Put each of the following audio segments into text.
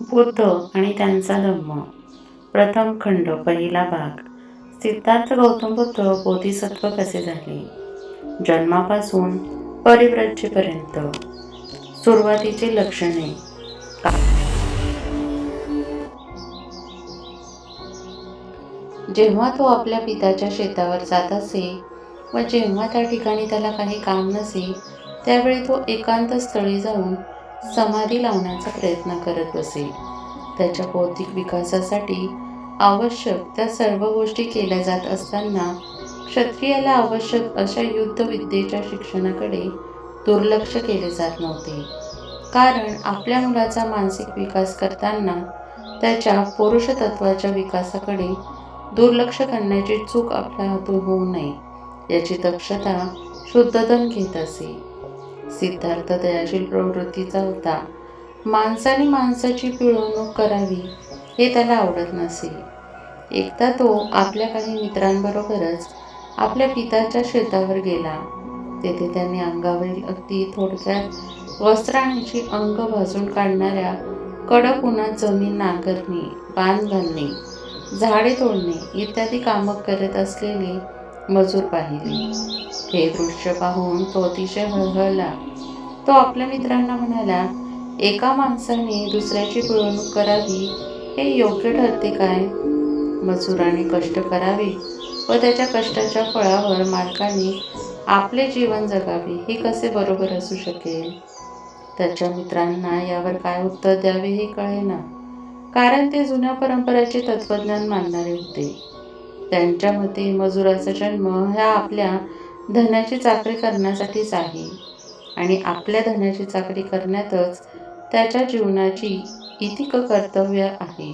बुद्ध आणि त्यांचा धम्म. प्रथम खंड पहिला भाग. सिद्धार्थ गौतम बुद्ध बोधिसत्व कसे झाले? जन्मापासून परिव्रज्येपर्यंत सुरुवातीची लक्षणे. जेव्हा तो आपल्या पित्याच्या शेतावर जात असे व जेव्हा त्या ठिकाणी त्याला काही काम नसे त्यावेळी तो एकांत स्थळी जाऊन समाधी लावण्याचा प्रयत्न करत असे त्याच्या बौद्धिक विकासासाठी आवश्यक त्या सर्व गोष्टी केल्या जात असताना क्षत्रियाला आवश्यक अशा युद्धविद्येच्या शिक्षणाकडे दुर्लक्ष केले जात नव्हते. कारण आपल्या मुलाचा मानसिक विकास करताना त्याच्या पुरुषतत्वाच्या विकासाकडे दुर्लक्ष करण्याची चूक आपल्या हातून होऊ नये याची दक्षता शुद्धधन घेत असे. सिद्धार्थ दयाशील प्रवृत्तीचा होता माणसाने माणसाची पिळवणूक करावी हे त्याला आवडत नसे. एकदा तो आपल्या काही मित्रांबरोबरच आपल्या पिताच्या शेतावर गेला. तेथे त्याने अंगावरील अगदी थोडक्यात वस्त्रांची अंग भाजून काढणाऱ्या कडक उन्हात जमीन नांगरणे बांध घालणे झाडे तोडणे इत्यादी कामं करत असलेले मजूर पाहिले. हे दृश्य पाहून तो अतिशय हळहळला. तो आपल्या मित्रांना म्हणाला एका माणसाने दुसऱ्याची पिळवणूक करावी हे योग्य ठरते काय? मजुराने कष्ट करावे व त्याच्या कष्टाच्या फळावर मालकाने आपले जीवन जगावे हे कसे बरोबर असू शकेल? त्याच्या मित्रांना यावर काय उत्तर द्यावे हे कळेना. कारण ते जुन्या परंपरेचे तत्वज्ञान मानणारे होते. त्यांच्या मते मजुराचा जन्म ह्या आपल्या धनाची चाकरी करण्यासाठीच आहे. आणि आपल्या धनाची चाकरी करण्यातच त्याच्या जीवनाची इतिक कर्तव्य आहे.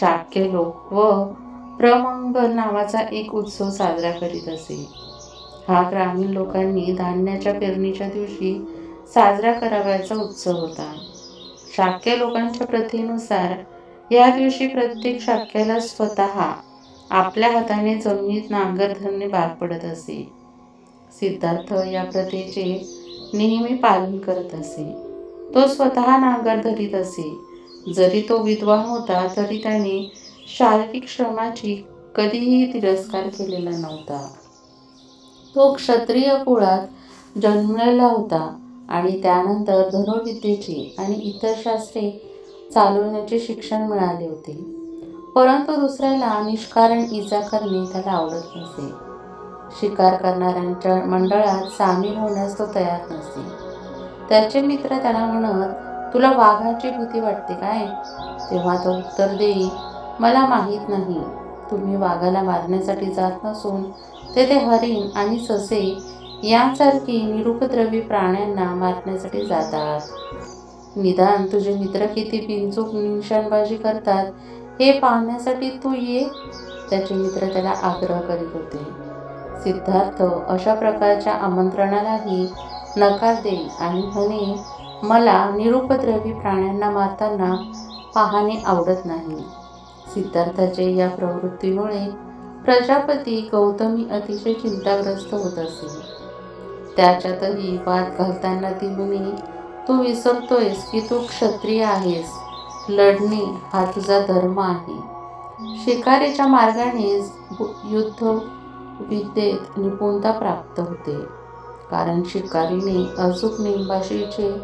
शाक्य लोक व प्रमंग नावाचा एक उत्सव साजरा करीत असे. हा ग्रामीण लोकांनी धान्याच्या पेरणीच्या दिवशी साजरा करावयाचा उत्सव होता. शाक्य लोकांच्या प्रथेनुसार या दिवशी प्रत्येक शाक्याला स्वतः आपल्या हाताने जमिनीत नांगर धरणे भाग पडत असे. सिद्धार्थ या प्रथेचे नेहमी पालन करत असे. तो स्वतः नांगर धरीत असे. जरी तो विद्वान होता तरी त्याने शारीरिक श्रमाची कधीही तिरस्कार केलेला नव्हता. तो क्षत्रिय कुळात जन्मलेला होता आणि त्यानंतर धनुर्विद्येचे आणि इतर शास्त्रे चालवण्याचे शिक्षण मिळाले होते. परंतु दुसऱ्याला निष्कारण इजा करणे त्याला आवडत नसे. शिकार करणाऱ्यांच्या मंडळात सामील होण्यास तो तयार नसे. त्याचे मित्र त्याला म्हणत तुला वाघाची भीती वाटते काय? तेव्हा तो उत्तर देई मला माहीत नाही. तुम्ही वाघाला मारण्यासाठी जात नसून तेथे हरिण आणि ससे यांसारखी निरुपद्रवी प्राण्यांना मारण्यासाठी जातात. निदान तुझे मित्र किती बिनचूक निशाणबाजी करतात हे पाहण्यासाठी तू ये. त्याचे मित्र त्याला आग्रह करीत होते. सिद्धार्थ अशा प्रकारच्या आमंत्रणालाही नकार देई आणि म्हणे मला निरुपद्रवी प्राण्यांना मारताना पाहणे आवडत नाही. सिद्धार्थाचे या प्रवृत्तीमुळे प्रजापती गौतमी अतिशय चिंताग्रस्त होत असे. त्याच्यातही वाद घालताना ती म्हणे तू विसरतोयस की तू क्षत्रिय आहेस. लढणे हा तुझा धर्म आहे. शिकारीच्या मार्गानेच युद्ध विद्येत निपुणता प्राप्त होते. कारण शिकारीने अचूक नेमबाशीचे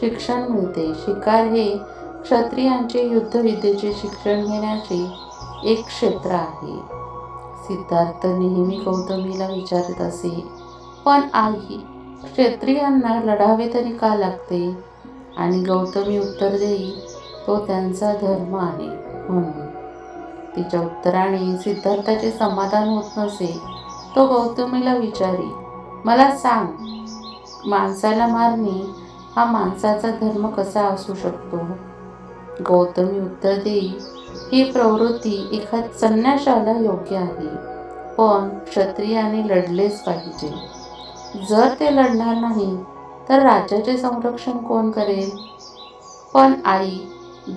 शिक्षण मिळते. शिकार हे क्षत्रियांचे युद्धविद्येचे शिक्षण घेण्याचे एक क्षेत्र आहे. सिद्धार्थ नेहमी गौतमीला विचारत असे पण आई क्षत्रियांना लढावे तरी का लागते? आणि गौतमी उत्तर देई तो त्यांचा धर्म आहे. म्हणून तिच्या उत्तराने सिद्धार्थाचे समाधान होत नसे. तो गौतमीला विचारी मला सांग माणसाला मारणे हा माणसाचा धर्म कसा असू शकतो गौतमी उत्तर देई ही प्रवृत्ती एका संन्याशाला योग्य आहे पण क्षत्रियाने लढलेच पाहिजे. जर ते लढणार नाही तर राज्याचे संरक्षण कोण करेल पण आई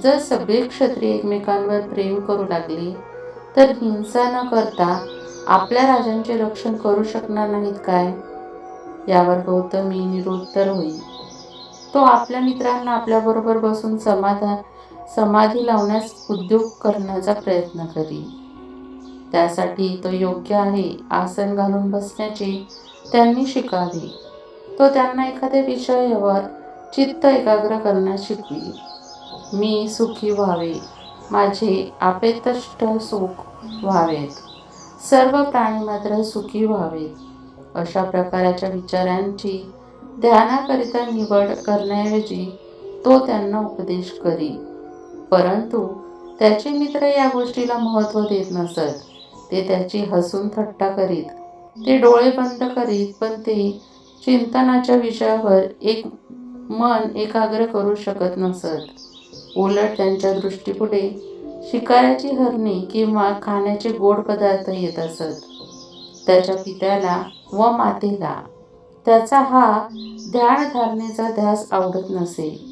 जर सगळे क्षत्रिय एकमेकांवर प्रेम करू लागले तर हिंसा न करता आपल्या राजांचे रक्षण करू शकणार नाहीत काय? यावर गौतमी निरुत्तर होईल. तो आपल्या मित्रांना आपल्याबरोबर बसून समाधान समाधी लावण्यास उद्योग करण्याचा प्रयत्न करी त्यासाठी तो योग्य आहे आसन घालून बसण्याचे त्यांनी शिकावे. तो त्यांना एखाद्या विषयावर चित्त एकाग्र करण्यास शिकवी मी सुखी व्हावे. माझे आपेतष्ट सुख व्हावेत. सर्व प्राणी मात्र सुखी व्हावेत. अशा प्रकारच्या विचारांची ध्यानाकरिता निवड करण्याऐवजी तो त्यांना उपदेश करी. परंतु त्याचे मित्र या गोष्टीला महत्त्व देत नसत. ते त्याची हसून थट्टा करीत ते डोळे बंद करीत पण ते चिंतनाच्या विषयावर एक मन एकाग्र करू शकत नसत. उलट त्यांच्या दृष्टीपुढे शिकाऱ्याची हरणी किंवा खाण्याचे गोड पदार्थ येत असत. त्याच्या पित्याला व मातेला त्याचा हा ध्यानधारणेचा ध्यास आवडत नसे.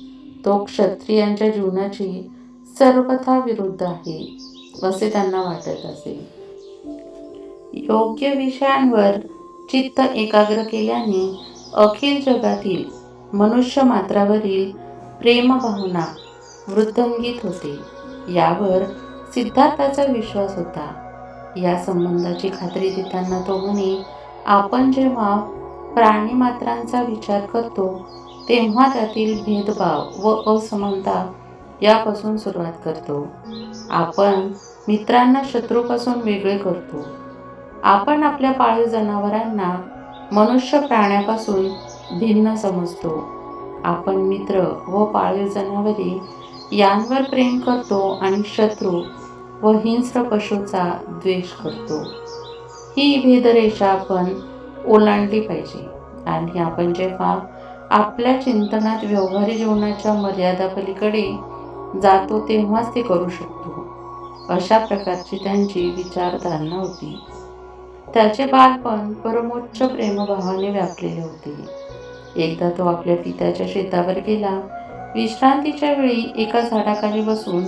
तो क्षत्रियांच्या जीवनाची सर्वथा विरुद्ध आहे असे त्यांना वाटत असे. योग्य विषयांवर चित्त एकाग्र केल्याने अखिल जगातील मनुष्य मात्रावरील प्रेमभावना वृद्धंगित होते. यावर सिद्धार्थाचा विश्वास होता. या संबंधाची खात्री देताना तो म्हणे आपण जेव्हा प्राणीमात्रांचा विचार करतो तेव्हा त्यातील भेदभाव व असमानता यापासून सुरुवात करतो. आपण मित्रांना शत्रूपासून वेगळे करतो. आपण आपल्या पाळीव जनावरांना मनुष्य प्राण्यापासून भिन्न समजतो. आपण मित्र व पाळीव जनावरे यांवर प्रेम करतो आणि शत्रू व हिंस्र पशूचा द्वेष करतो. ही भेदरेषा आपण ओलांडली पाहिजे. आणि आपण जेव्हा आपल्या चिंतनात व्यवहारी जीवनाच्या मर्यादा पलीकडे जातो तेव्हाच ते करू शकतो. अशा प्रकारची त्यांची विचारधारणा होती. त्याचे बालपण परमोच्च प्रेमभावाने व्यापलेले होते. एकदा तो आपल्या पित्याच्या शेतावर गेला. विश्रांतीच्या वेळी एका झाडाखाली बसून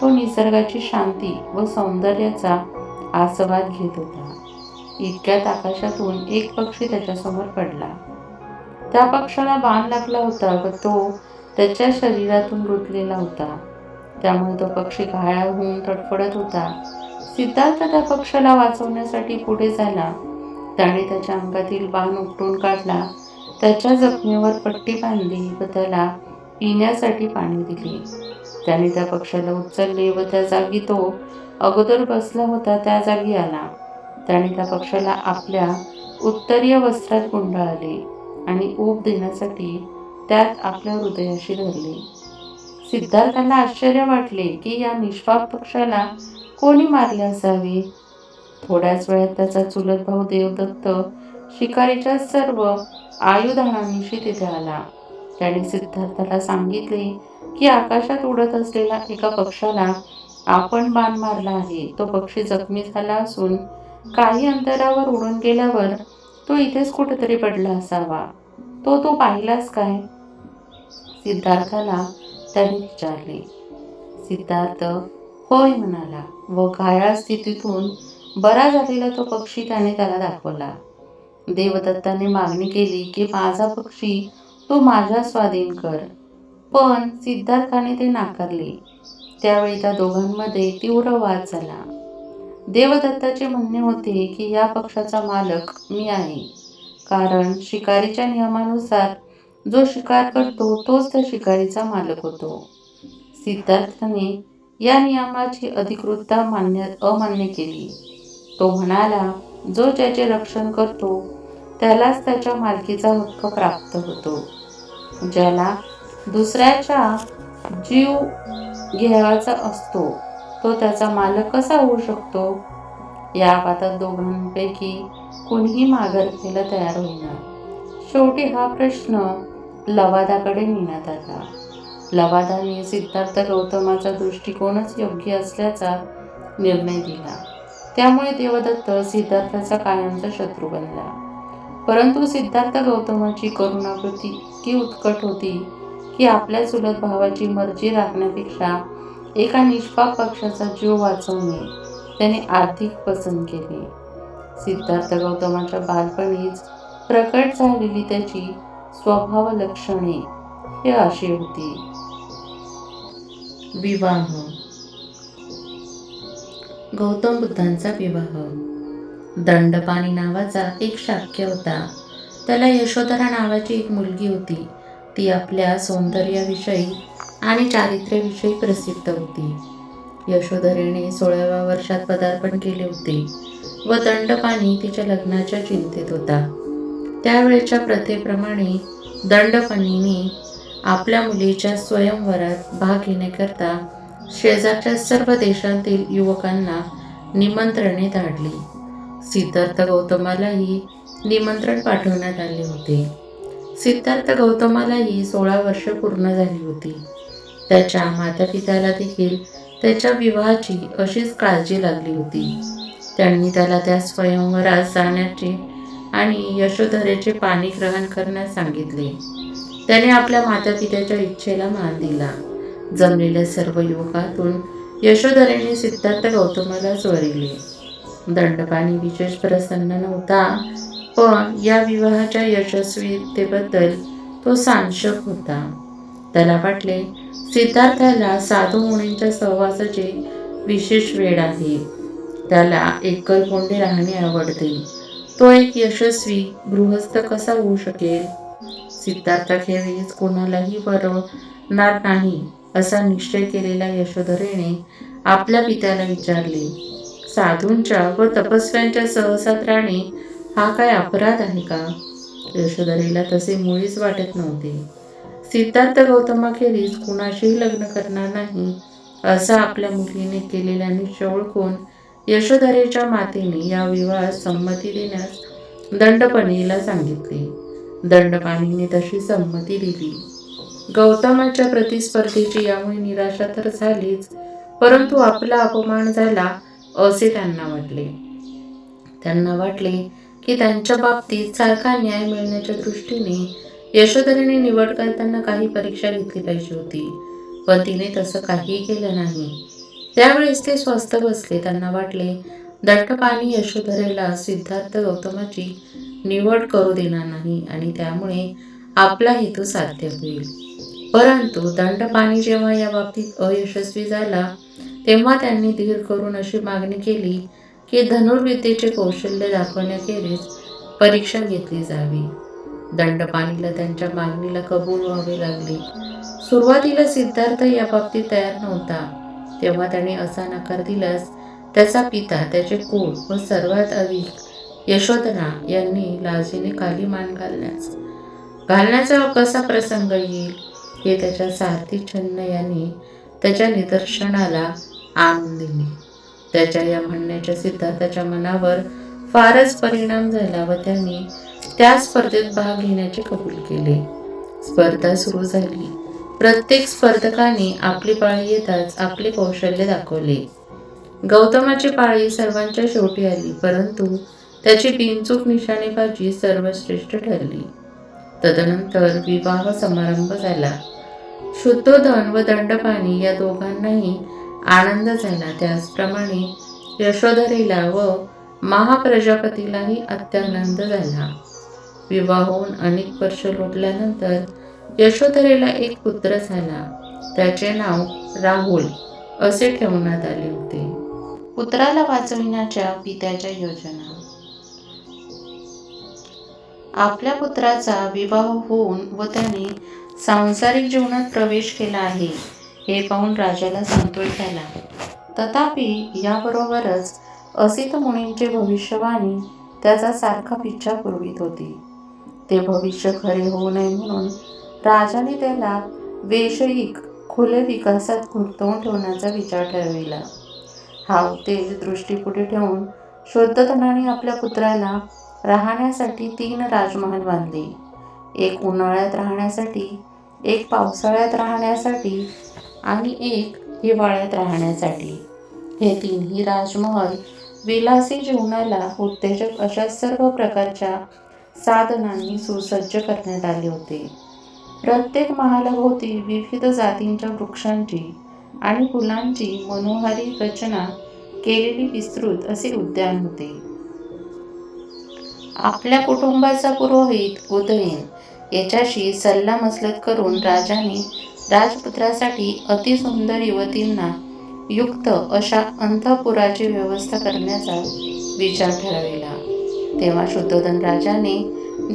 तो निसर्गाची शांती व सौंदर्याचा आस्वाद घेत होता. इतक्यात आकाशातून एक पक्षी त्याच्यासमोर पडला. त्या पक्षाला बाण लागला होता व तो त्याच्या शरीरातून रुतलेला होता. त्यामुळे तो पक्षी घायाळ होऊन तडफडत होता. सिद्धार्थ त्या पक्षाला वाचवण्यासाठी पुढे झाला. त्याने त्याच्या अंगातील बाण उपटून काढला. त्याच्या जखमेवर पट्टी बांधली व त्याला पिण्यासाठी पाणी दिले. त्याने त्या पक्षाला उचलले व त्या जागी तो अगोदर बसला होता त्या जागी आला. त्याने त्या पक्षाला आपल्या उत्तरीय वस्त्रात गुंडाळले आणि ऊब देण्यासाठी त्यात आपल्या हृदयाशी धरले. सिद्धार्थाला आश्चर्य वाटले की या निष्पाप पक्षाला कोणी मारले असावे? थोड्याच वेळात त्याचा चुलत भाऊ देवदत्त शिकारीच्या सर्व आयुधानांशी तिथे आला. त्याने सिद्धार्थाला सांगितले की आकाशात उडत असलेला एका पक्षाला आपण बाण मारला आहे. तो पक्षी जखमी झाला असून काही अंतरावर उडून गेल्यावर तो इथेच कुठेतरी पडला असावा. तो तो पाहिलास काय? सिद्धार्थाला त्याने विचारले. सिद्धार्थ होय म्हणाला. व घायाळ स्थितीतून बरा झालेला तो पक्षी त्याने त्याला दाखवला. देवदत्ताने मागणी केली की माझा पक्षी तो माझ्या स्वाधीन कर. पण सिद्धार्थाने ते नाकारले. त्यावेळी त्या दोघांमध्ये तीव्र वाद झाला. देवदत्ताचे म्हणणे होते की या पक्षाचा मालक मी आहे. कारण शिकारीच्या नियमानुसार जो शिकार करतो तोच त्या शिकारीचा मालक होतो. सिद्धार्थाने या नियमाची अधिकृतता मान्य अमान्य केली. तो म्हणाला जो ज्याचे रक्षण करतो त्यालाच त्याच्या मालकीचा हक्क प्राप्त होतो. ज्याला दुसऱ्याचा जीव घ्यावाचा असतो तो त्याचा मालक कसा होऊ शकतो? या वादात दोघांपैकी कोणीही माघार तयार होईना. शेवटी हा प्रश्न लवादाकडे नेण्यात आला. लवादाने सिद्धार्थ गौतमाचा दृष्टिकोनच योग्य असल्याचा निर्णय दिला. त्यामुळे देवदत्त सिद्धार्थाचा कायमचा शत्रू बनला. परंतु सिद्धार्थ गौतमाची करुणाकृती इतकी उत्कट होती की आपल्या चुलत भावाची मर्जी राखण्यापेक्षा एका निष्पाप पक्षाचा जीव वाचवणे त्याने आर्थिक पसंत केले. सिद्धार्थ गौतमाच्या बालपणीच प्रकट झालेली त्याची स्वभाव लक्षणे हे अशी होती. विवाह. गौतम बुद्धांचा विवाह. दंडपाणी नावाचा एक शाक्य होता. त्याला यशोधरा नावाची एक मुलगी होती. ती आपल्या सौंदर्याविषयी आणि चारित्र्याविषयी प्रसिद्ध होती. यशोधरेने सोळाव्या वर्षात पदार्पण केले होते व दंडपाणी तिच्या लग्नाच्या चिंतेत होता. त्यावेळेच्या प्रथेप्रमाणे दंडपाणीने आपल्या मुलीच्या स्वयंवरात भाग घेण्याकरता शेजारच्या सर्व देशांतील युवकांना निमंत्रणे धाडली. सिद्धार्थ गौतमालाही निमंत्रण पाठवण्यात आले होते. सिद्धार्थ गौतमालाही सोळा वर्ष पूर्ण झाली होती. त्याच्या मातापित्याला देखील त्याच्या विवाहाची अशीच काळजी लागली होती. त्यांनी त्याला त्या स्वयंवरात जाण्याचे आणि यशोधरेचे पाणी ग्रहण करण्यास सांगितले. त्याने आपल्या मातापित्याच्या इच्छेला मान दिला. जमलेल्या सर्व युवकातून यशोधरेने सिद्धार्थ गौतमाला चोरिले दंडपाणी विशेष प्रसन्न नव्हता. पण या विवाहाच्या यशस्वीतेबद्दल तो सांशक होता. त्याला वाटले सिद्धार्थाला साधू मुनींच्या सहवासाचे विशेष वेळ आहे. त्याला एकल कोंडे राहणे आवडते. तो एक यशस्वी गृहस्थ कसा होऊ शकेल? सिद्धार्थाखेरीज कोणालाही बरवणार नाही असा निश्चय केलेल्या यशोधरेने आपल्या पित्याला विचारले. साधूंच्या व तपस्व्यांच्या सहसात राहणे हा काय अपराध आहे का? यशोधरेला तसे मुळीच वाटत नव्हते. सिद्धार्थ गौतमाखेरीज कुणाशीही लग्न करणार नाही असा आपल्या मुलीने केलेला निश्चय ओळखून यशोधरेच्या मातेने या विवाहात संमती देण्यास दंडपणीला सांगितले. दंडपाणीने तशी संमती दिली. गौतमाच्या प्रतिस्पर्धेची यामुळे निराशा तर झालीच परंतु आपला अपमान झाला असे त्यांना वाटले. त्यांना वाटले की त्यांच्या बाबतीत सारखा न्याय मिळण्याच्या दृष्टीने यशोधरेने निवड करताना काही परीक्षा घेतली पाहिजे होती पण तिने तसं काहीही केलं नाही. त्यावेळेस ते स्वस्थ बसले. त्यांना वाटले दट्टपाणी यशोधरेला सिद्धार्थ गौतमाची निवड करू देणार नाही आणि त्यामुळे आपला हेतू साध्य होईल. परंतु दंडपाणी जेव्हा या बाबतीत अयशस्वी झाला तेव्हा त्यांनी धीर करून अशी मागणी केली की धनुर्विद्येचे कौशल्य दाखवण्याखेरीज परीक्षा घेतली जावी. दंडपाणीला त्यांच्या मागणीला कबूल व्हावे लागले. सुरुवातीला सिद्धार्थ या बाबतीत तयार नव्हता. तेव्हा त्याने असा नकार दिल्यास त्याचा पिता त्याचे कुळ व सर्वात अधिक यशोधरा यांनी लाजीने खाली मान घालण्यास घालण्याचा कसा प्रसंग येईल? हे त्याच्या सारथी छन्न यांनी त्याच्या निदर्शनाला आणून दिले. त्याच्या या म्हणण्याच्या सिद्धार्थाच्या मनावर फारच परिणाम झाला व त्यांनी त्या स्पर्धेत भाग घेण्याचे कबूल केले. स्पर्धा सुरू झाली. प्रत्येक स्पर्धकाने आपली पाळी येताच आपले कौशल्य दाखवले. गौतमाची पाळी सर्वांच्या शेवटी आली परंतु त्याची बिनचूक निशाणेबाजी सर्वश्रेष्ठ ठरली. तदनंतर विवाह समारंभ झाला. शुद्धोधन व दंडपाणी या दोघांनाही आनंद झाला. त्याचप्रमाणे यशोधरेला व महाप्रजापतीलाही अत्यानंद झाला. विवाह होऊन अनेक वर्ष लोटल्यानंतर यशोधरेला एक पुत्र झाला. त्याचे नाव राहुल असे ठेवण्यात आले होते. पुत्राला वाचविण्याच्या पित्याच्या योजना. आपल्या पुत्राचा विवाह होऊन व त्याने सांसारिक जीवनात प्रवेश केला आहे. हे पाहून राजाला संतोष झाला. तथापि याबरोबरच असित मुनींचे भविष्यवाणी त्याचा सारखा पिच्छा पुरवित होती. ते भविष्य खरे होऊ नये म्हणून राजाने त्याला वैषयिक खुले विकासात गुंतवून ठेवण्याचा विचार ठरविला. हा उद्देश दृष्टीपुढे ठेवून शुद्धधनाने आपल्या पुत्राला राहण्यासाठी तीन राजमहाल बांधले. एक उन्हाळ्यात राहण्यासाठी एक पावसाळ्यात राहण्यासाठी आणि एक हिवाळ्यात राहण्यासाठी. हे तिन्ही राजमहल विलासी जीवनाला उत्तेजक अशा सर्व प्रकारच्या साधनांनी सुसज्ज करण्यात आले होते. प्रत्येक महालाभोवती विविध जातींच्या वृक्षांची आणि फुलांची मनोहारी रचना केलेली विस्तृत असे उद्यान होते. आपल्या कुटुंबाचा पुरोहित उदयन याच्याशी सल्लामसलत करून राजाने राजपुत्रासाठी अतिसुंदर युवतींना युक्त अशा अंतपुराची व्यवस्था करण्याचा विचार ठरविला. तेव्हा शुद्धोधन राजाने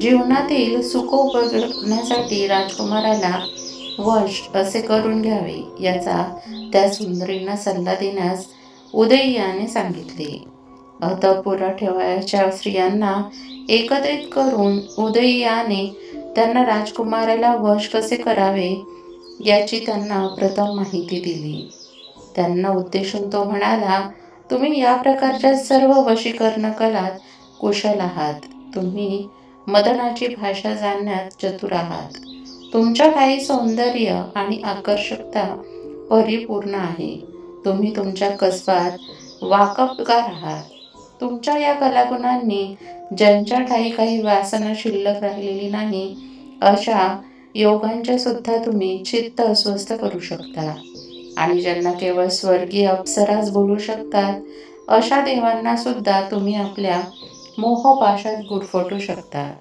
जीवनातील सुख उपभोगण्यासाठी राजकुमाराला वश असे करून घ्यावे याचा त्या सुंदरींना सल्ला देण्यास उदयीयाने सांगितले. अतपुरा ठेवायच्या स्त्रियांना एकत्रित करून उदयीयाने त्यांना राजकुमाराला वश कसे करावे याची त्यांना प्रथम माहिती दिली. त्यांना उद्देशून तो म्हणाला तुम्ही या प्रकारच्या सर्व वशीकरण कलात कुशल आहात. तुम्ही मदनाची भाषा जाणण्यात चतुर आहात. तुमच्या काही सौंदर्य आणि आकर्षकता परिपूर्ण आहे. तुम्ही तुमच्या कसबात वाकबगार आहात. तुमच्या या कलागुणांनी ज्यांच्या ठाई काही वासना शिल्लक राहिलेली नाही अशा योगांच्या सुद्धा तुम्ही चित्त अस्वस्थ करू शकता. आणि ज्यांना केवळ स्वर्गीय अप्सराच बोलू शकतात अशा देवांना सुद्धा तुम्ही आपल्या मोहपाशात गुरफटू शकता.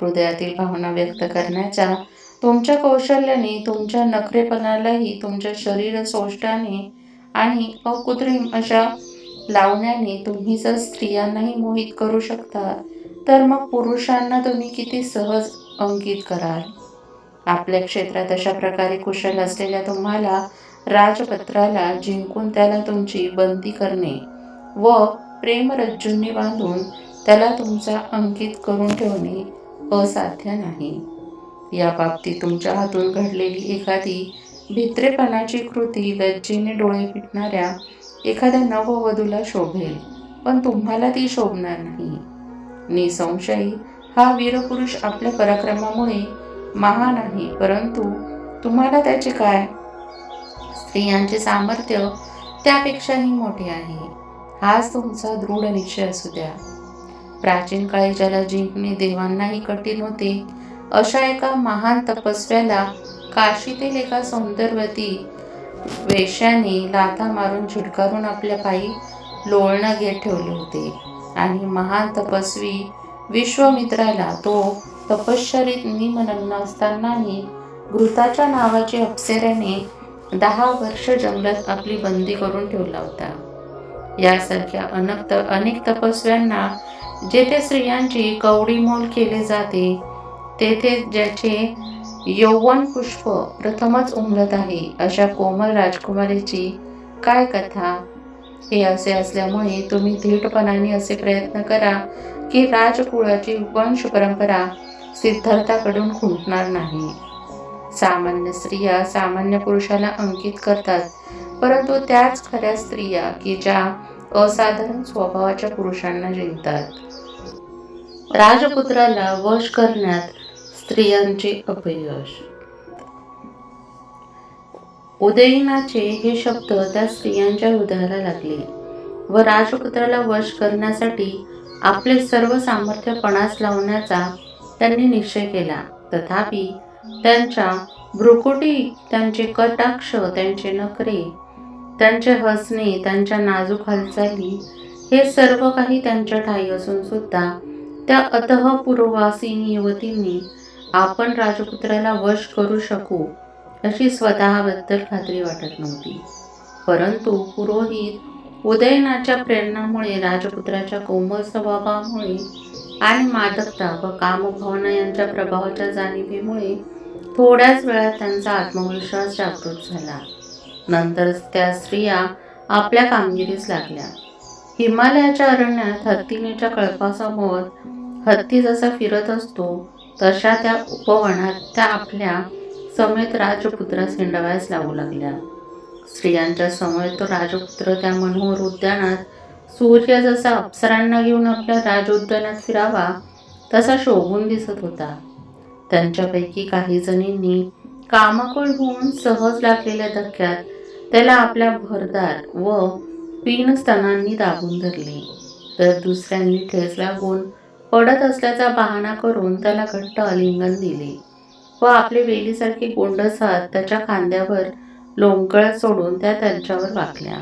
हृदयातील भावना व्यक्त करण्याच्या तुमच्या कौशल्याने तुमच्या नखरेपणालाही तुमच्या शरीर सोष्टाने आणि अकृत्रिम अशा लावण्याने तुम्ही जर स्त्रियांनाही मोहित करू शकता तर मग पुरुषांना तुम्ही किती सहज अंकित कराल? आपल्या क्षेत्रात अशा प्रकारे कुशल असलेल्या तुम्हाला राजपत्राला जिंकून त्याला तुमची बंदी करणे व प्रेमरज्जूंनी बांधून त्याला तुमचा अंकित करून ठेवणे असाध्य नाही. या बाबतीत तुमच्या हातून घडलेली एखादी भित्रेपणाची कृती लज्जेने डोळे पिटणाऱ्या एखाद्या नववधूला शोभेल पण तुम्हाला ती शोभणार नाही. निसंशयी हा वीरपुरुष आपल्या पराक्रमामुळे महान आहे. परंतु तुम्हाला त्याचे काय? स्त्रियांचे सामर्थ्य त्यापेक्षाही मोठे आहे. हाच तुमचा दृढ निश्चय असू द्या. प्राचीन काळी ज्याला जिंकणे देवांनाही कठीण होते अशा एका महान तपस्व्याला काशीतील एका सौंदर्यवती वेश्याने लाथा मारून झिडकारून आपल्या पायी लोळणं घेत ठेवले होते. आणि महान तपस्वी विश्वमित्राला तो तपश्चरीत निमनग्न असतानाही घृताच्या नावाची अप्सऱ्याने दहा वर्ष जंगलात आपली बंदी करून ठेवला होता. यासारख्या अनक्त अनेक तपस्व्यांना जेथे स्त्रियांची कवडीमोल केले जाते तेथे ज्याचे यौवन पुष्प प्रथमच उमलत आहे अशा कोमल राजकुमारीची काय कथा? हे असे असल्यामुळे तुम्ही धीटपणाने असे प्रयत्न करा की राजकुळाची वंश परंपरा सिद्धार्थाकडून खुंटणार नाही. सामान्य स्त्रिया सामान्य पुरुषाला अंकित करतात परंतु त्याच खऱ्या स्त्रिया की ज्या असाधारण स्वभावाच्या पुरुषांना जिंकतात. राजपुत्राला वश करण्यात स्त्रियांचे अपयश. उदयनाचे हे शब्द त्या स्त्रियांच्या हृदयाला लागले व राजपुत्राला वश करण्यासाठी आपले सर्व सामर्थ्य पणास लावण्याचा त्यांनी निश्चय केला. तथापि त्यांच्या भ्रुकुटी त्यांचे कटाक्ष त्यांचे नखरे त्यांचे हसणे त्यांच्या नाजूक हालचाली हे सर्व काही त्यांच्या ठाई असून सुद्धा त्या अतःपूर्ववासीनी युवतींनी आपण राजपुत्राला वश करू शकू अशी स्वतःबद्दल खात्री वाटत नव्हती. परंतु पुरोहित उदयनाच्या प्रेरणामुळे राजपुत्राच्या कोमल स्वभावामुळे आणि मादकता व कामभावना यांच्या प्रभावाच्या जाणीवेमुळे थोड्याच वेळात त्यांचा आत्मविश्वास जागृत झाला. नंतर त्या स्त्रिया आपल्या कामगिरीस लागल्या. हिमालयाच्या अरण्यात हत्तीनेच्या कळपासमोर हत्ती जसा फिरत असतो तशा त्या उपवनात त्या आपल्या समेत राजपुत्रास हिंडवायस लागू लागल्या. स्त्रियांच्या समोर तो राजपुत्र त्या मनोहर उद्यानात सूर्य जसा अप्सरांना घेऊन आपल्या राजोद्यानात फिरावा तसा शोभून दिसत होता. त्यांच्यापैकी काही जणींनी कामाकोळ होऊन सहज लागलेल्या धक्क्यात त्याला आपल्या भरदार व पीन स्तनांनी दाबून धरले. तर दुसऱ्यांनी ठेस लागून पडत असल्याचा बहाणा करून त्याला घट्ट आलिंगन दिले व आपले वेलीसारखे गोंडसात त्याच्या खांद्यावर लोंबकळत सोडून त्या त्यांच्यावर वाकल्या.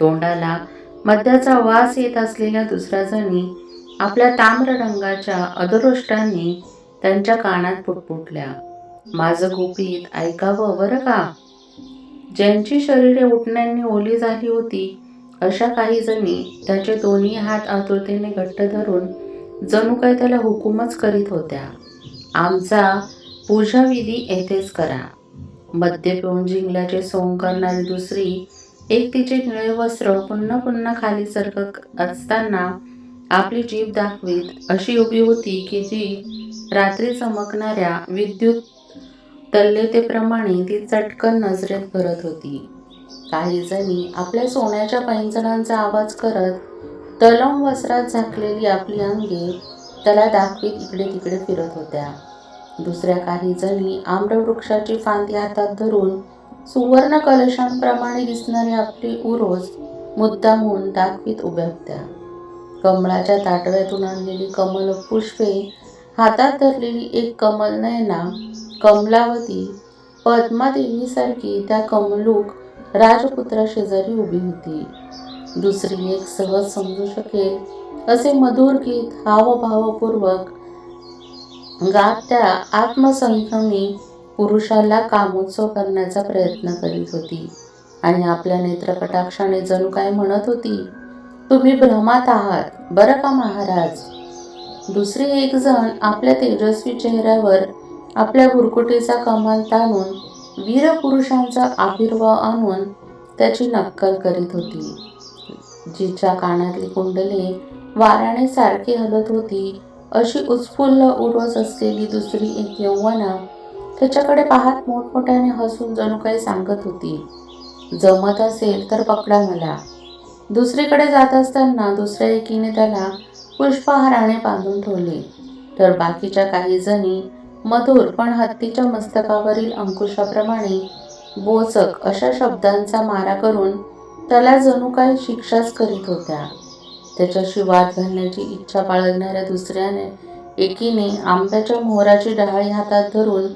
तोंडाला मद्याचा वास येत असलेल्या दुसऱ्या जणी आपल्या ताम्र रंगाच्या अदृष्टांनी त्यांच्या कानात पुटपुटल्या. माझं गुपित ऐकावं बरं का? ज्यांची शरीरे उठण्यांनी ओली झाली होती अशा काही जणी त्याचे दोन्ही हात आतुरतेने घट्ट धरून जणू काय त्याला हुकूमच करीत होत्या. आमचा पूजाविधी येथेच करा. मद्य पिऊन जिंकल्याचे सोंग करणारी दुसरी एक तिचे निळे वस्त्र पुन्हा पुन्हा खाली सरकत असताना आपली जीभ दाखवीत अशी उभी होती की जी रात्री चमकणाऱ्या विद्युत तल्लतेप्रमाणे ती चटकन नजरेत भरत होती. काही जणी आपल्या सोन्याच्या पैंजणांचा आवाज करत तलम वस्त्रात झाकलेली आपली अंगे त्याला दाखवीत इकडे तिकडे फिरत होत्या. दुसऱ्या काही जणी आम्रवृक्षाची फांदी हातात धरून सुवर्ण कलशांप्रमाणे दिसणारी आपली उरोज मुद्दामहून दाखवीत उभ्या होत्या. कमळाच्या ताटव्यातून आणलेली कमल पुष्पे हातात धरलेली एक कमल नयना कमलावती पद्मादेवीसारखी त्या कमलूक राजपुत्रा शेजारी उभी होती. दुसरी एक सहज समजू शकेल असे मधुर गीत हावभावपूर्वक गात त्या आत्मसंयमी पुरुषाला कामोत्सव करण्याचा प्रयत्न करीत होती. आणि आपल्या नेत्रकटाक्षाने जणू काय म्हणत होती? तुम्ही भ्रमात आहात बरं का महाराज? दुसरी एक जण आपल्या तेजस्वी चेहऱ्यावर आपल्या भुरकुटीचा कमाल ताणून वीर पुरुषांचा आविर्भाव आणून त्याची नक्कल करीत होती. जिच्या कानातली कुंडले वाऱ्याने सारखी हलत होती अशी उत्फुल्ल उर्वस असलेली दुसरी एक यौवना त्याच्याकडे पाहत मोठमोठ्याने हसून जणू काही सांगत होती. जमत असेल तर पकडा मला. दुसरीकडे जात असताना दुसऱ्या एकीने त्याला पुष्पहाराने बांधून ठेवले. तर बाकीच्या काही जणी मधुर पण हत्तीच्या मस्तकावरील अंकुशाप्रमाणे बोचक अशा शब्दांचा मारा करून त्याला जणू काही शिक्षाच करीत होत्या. त्याच्याशी वाद घालण्याची इच्छा बाळगणाऱ्या दुसऱ्याने एकीने आंब्याच्या मोहराची डहाळी हातात धरून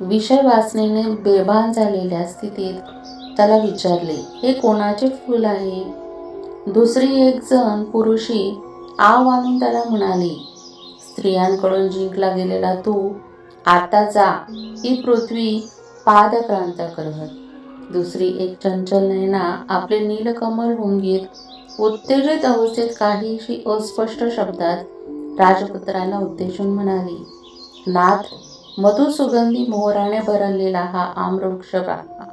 विषय वाचनेने बेभान झालेल्या स्थितीत त्याला विचारले हे कोणाचे फूल आहे? दुसरी एक जण पुरुषी आव आणून त्याला म्हणाली स्त्रियांकडून जिंकला गेलेला तू आता जा ही पृथ्वी पादक्रांत करत दुसरी एक चंचल नैना आपले नीलकमल भुंगीत उत्तेजित अवस्थेत काहीशी अस्पष्ट शब्दात राजपुत्राला उद्देशून म्हणाली नाथ मधु सुगंधी मोहराने भरलेला हा आम्रवृक्ष पहा.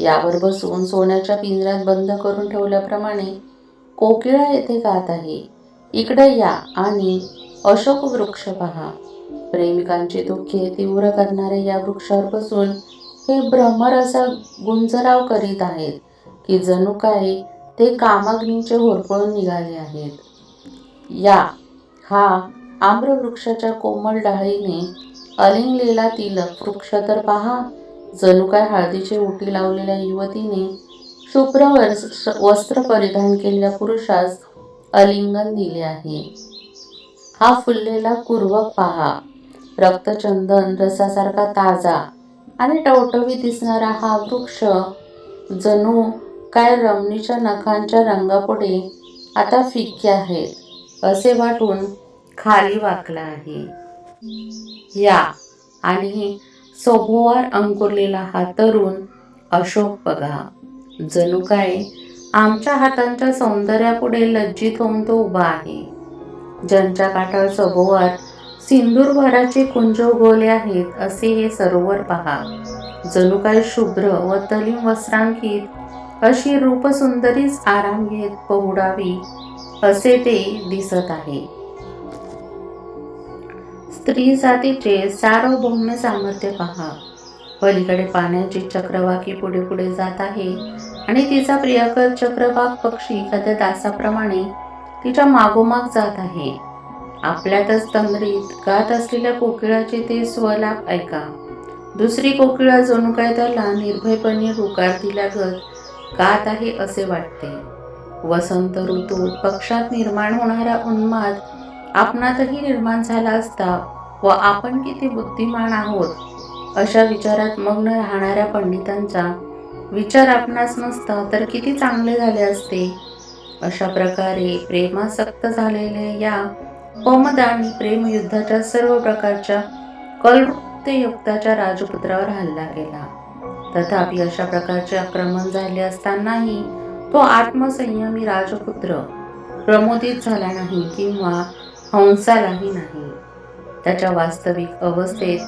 यावर बसून सोन्याच्या पिंजऱ्यात बंद करून ठेवल्याप्रमाणे कोकिळा येथे गात आहे. इकडे या आणि अशोक वृक्ष पहा. प्रेमिकांची दुःखे तीव्र करणाऱ्या या वृक्षावर बसून हे भ्रमर असा गुंजराव करीत आहेत की जणू काय ते कामाग्नीचे होरपळून निघाले आहेत. या हा आम्रवृक्षाच्या कोमल डाळीने अलिंगलेला तिलक वृक्ष तर पहा. जणू काय हळदीचे उटी लावलेल्या युवतीने शुभ्र वस्त्र परिधान केलेल्या पुरुषास अलिंगन दिले आहे. हा फुललेला कुर्वक पहा. रक्तचंदन रसासारखा ताजा आणि टवटवी दिसणारा हा वृक्ष जणू काय रमणीच्या नखांच्या रंगापुढे आता फिक्के आहेत असे वाटून खाली वाकला आहे. या आणि सोभोवार अंकुरलेला हा तरुण अशोक बघा. जणू काय आमच्या हातांच्या सौंदर्यापुढे लज्जित होऊन तो उभा आहे. ज्यांच्या काठावर सभोवार सिंदूरभराचे कुंज उगवले आहेत असे हे सरोवर पहा. जणू काय शुभ्र व तलीम वस्त्रांकित अशी रूपसुंदरीच आराम घेत पहुडावी असे ते दिसत आहे. स्त्री जातीचे सार्वभौम सामर्थ्य पहा. पलीकडे पाण्याची चक्रवाकी पुढे पुढे जात आहे आणि तिचा प्रियकर चक्रवाक पक्षी एखाद्या दासाप्रमाणे तिच्या मागोमाग जात आहे. आपल्यातच तंद्रीत गात असलेल्या कोकिळाचे ते स्वलाप ऐका. दुसरी कोकिळा जणू काय त्याला निर्भयपणे होकार दिल्यागत गात आहे असे वाटते. वसंत ऋतूत पक्षात निर्माण होणारा उन्माद आपणातही निर्माण झाला असता व आपण किती बुद्धिमान आहोत अशा विचारात मग्न राहणाऱ्या पंडितांचा विचार आपणास नसता तर किती चांगले झाले असते. अशा प्रकारे प्रेमासक्त झालेल्या या पमद आणि प्रेमयुद्धाच्या सर्व प्रकारच्या कल्पयुक्ताच्या राजपुत्रावर हल्ला केला. तथापि अशा प्रकारचे आक्रमण झाले असतानाही तो आत्मसंयमी राजपुत्र प्रमोदित झाला नाही किंवा हंसालाही नाही. त्याच्या वास्तविक अवस्थेत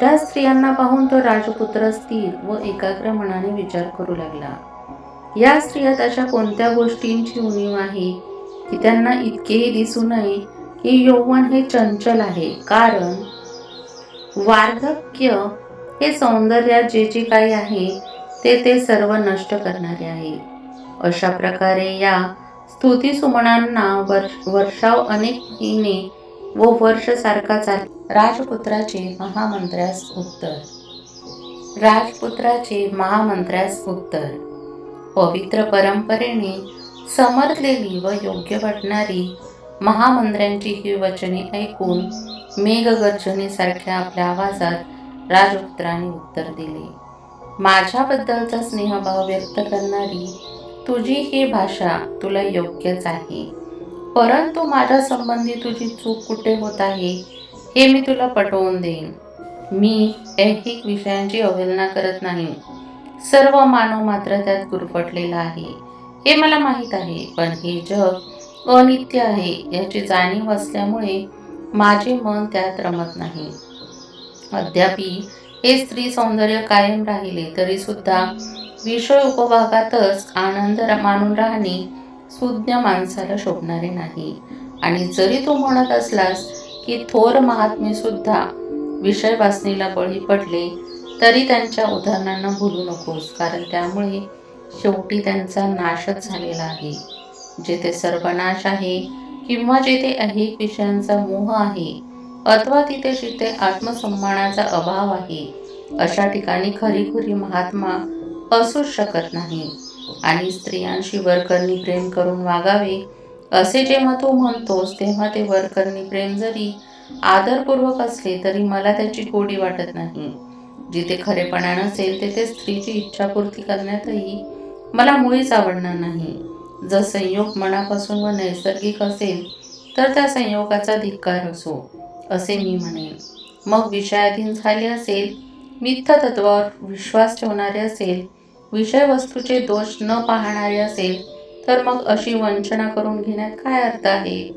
त्या स्त्रियांना पाहून तो राजपुत्र स्थिर व एकाग्र मनाने विचार करू लागला. या स्त्रियात अशा कोणत्या गोष्टींची उणीव आहे की त्यांना इतकेही दिसू नये की यौवन हे चंचल आहे? कारण वार्धक्य हे सौंदर्यात जे जे काही आहे ते ते सर्व नष्ट करणारे आहे. अशा प्रकारे या स्तुती सुमणांना वर्ष वर्षाव अनेक महिने व वर्ष सारखा चाल राजपुत्राचे महामंत्र्यास उत्तर. राजपुत्राचे महामंत्र्यास उत्तर. पवित्र परंपरेने समर्थलेली व योग्य वाटणारी महामंत्र्यांची ही वचने ऐकून मेघगर्जनेसारख्या आपल्या आवाजात राजपुत्राने उत्तर दिले. माझ्याबद्दलचा स्नेहभाव व्यक्त करणारी तुझी ही भाषा तुला योग्यच आहे. परंतु माझ्या संबंधी तुझी चूक कुठे होत आहे हे मी तुला पटवून देईन. मी ऐहिक विषयांची अवहेलना करत नाही. सर्व मानव मात्र त्यात गुरफटलेला आहे. हे मला माहीत आहे पण हे जग अनित्य आहे याची जाणीव असल्यामुळे माझे मन त्यात रमत नाही. अद्यापि हे स्त्री सौंदर्य कायम राहिले तरी सुद्धा विषय उपभागातच आनंद मानून राहणे सुज्ञ माणसाला शोभणारे नाही. आणि जरी तू म्हणत असलास की थोर महात्मे सुद्धा विषय वासनेला बळी पडले तरी त्यांच्या उदाहरणांना भुलू नकोस कारण त्यामुळे शेवटी त्यांचा नाशच झालेला आहे. जेथे सर्वनाश आहे किंवा जेथे अनेक विषयांचा मोह आहे अथवा तिथे जिथे आत्मसन्मानाचा अभाव आहे अशा ठिकाणी खरीखुरी महात्मा असूच शकत नाही. आणि स्त्रियांशी वरकरणी प्रेम करून वागावे असे जेव्हा तू म्हणतोस तेव्हा ते वरकरणी प्रेम जरी आदरपूर्वक असले तरी मला त्याची गोडी वाटत नाही. जिथे खरेपणा नसेल तेथे स्त्रीची इच्छापूर्ती करण्यातही मला मुळीच आवडणार नाही. जर संयोग मनापासून व नैसर्गिक असेल तर त्या संयोगाचा धिक्कार असो. असे मी म्हणेन. मग विषयाधीन झाले असेल मिथ्या तत्वावर विश्वास ठेवणारे असेल विषय वस्तूचे दोष न पाहणारे असेल तर मग अशी वंचना करून घेण्यात काय अर्थ आहे?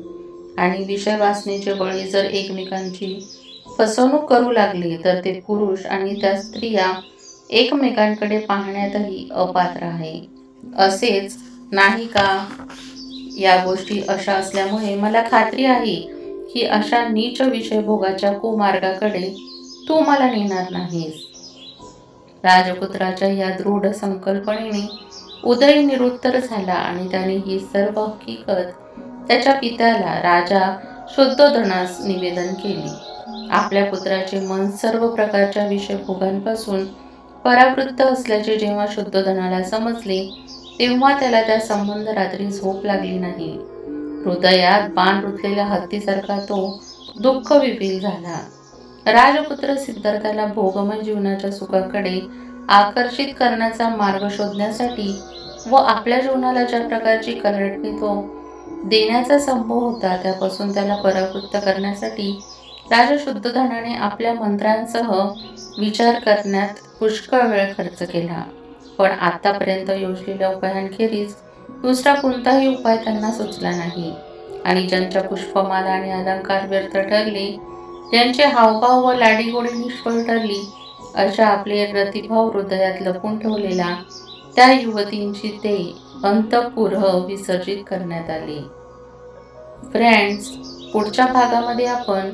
आणि विषय वासनेचे बळी जर एकमेकांची फसवणूक करू लागली तर ते पुरुष आणि त्या स्त्रिया एकमेकांकडे पाहण्यातही अपात्र आहे. असेच नाही का? या गोष्टी अशा असल्यामुळे मला खात्री आहे की अशा नीच विषय भोगाच्या कुमार्गाकडे तू मला नेणार नाहीस. राजपुत्राच्या या दृढ संकल्पनेने उदय निरुत्तर झाला आणि त्याने ही सर्व हकीकत त्याच्या पित्याला राजा शुद्धोधनास निवेदन केले. आपल्या पुत्राचे मन सर्व प्रकारच्या विषयभोगांपासून परावृत्त असल्याचे जेव्हा शुद्धोधनाला समजले तेव्हा त्याला त्या संबंध रात्री झोप लागली नाही. हृदयात बाण रुतलेल्या हत्तीसारखा तो दुःख विपील झाला. राजपुत्र सिद्धार्थाला भोगमय जीवनाच्या सुखाकडे आकर्षित करण्याचा मार्ग शोधण्यासाठी व आपल्या जीवनाला ज्या प्रकारची करडणी तो देण्याचा संभव होता त्यापासून त्याला परावृत्त करण्यासाठी राजा शुद्धधनाने आपल्या मंत्रांसह विचार करण्यात पुष्कळ वेळ खर्च केला. पण आतापर्यंत योजलेल्या उपायांखेरीज दुसरा कोणताही उपाय त्यांना सुचला नाही. आणि ज्यांच्या पुष्पमाला आणि अलंकार व्यर्थ ठरले ज्यांचे हावभाव व लाडीगोडी निष्फळ ठरली अशा आपले प्रतिभाव हृदयात लपून ठेवलेला त्या युवतींची ते अंतपुरह विसर्जित करण्यात आले. फ्रेंड्स पुढच्या भागामध्ये आपण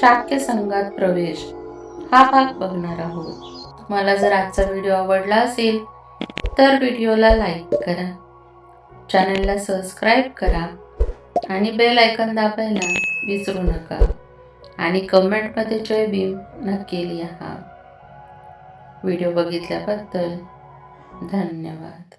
शाक्य संघात प्रवेश हा भाग बघणार आहोत. तुम्हाला जर आजचा व्हिडिओ आवडला असेल तर व्हिडिओला लाईक करा. चॅनलला सबस्क्राईब करा आणि बेल आयकन दाबायला विसरू नका. आणि कमेंटमध्ये जय भीम नक्की लिहा. व्हिडिओ बघितल्याबद्दल धन्यवाद.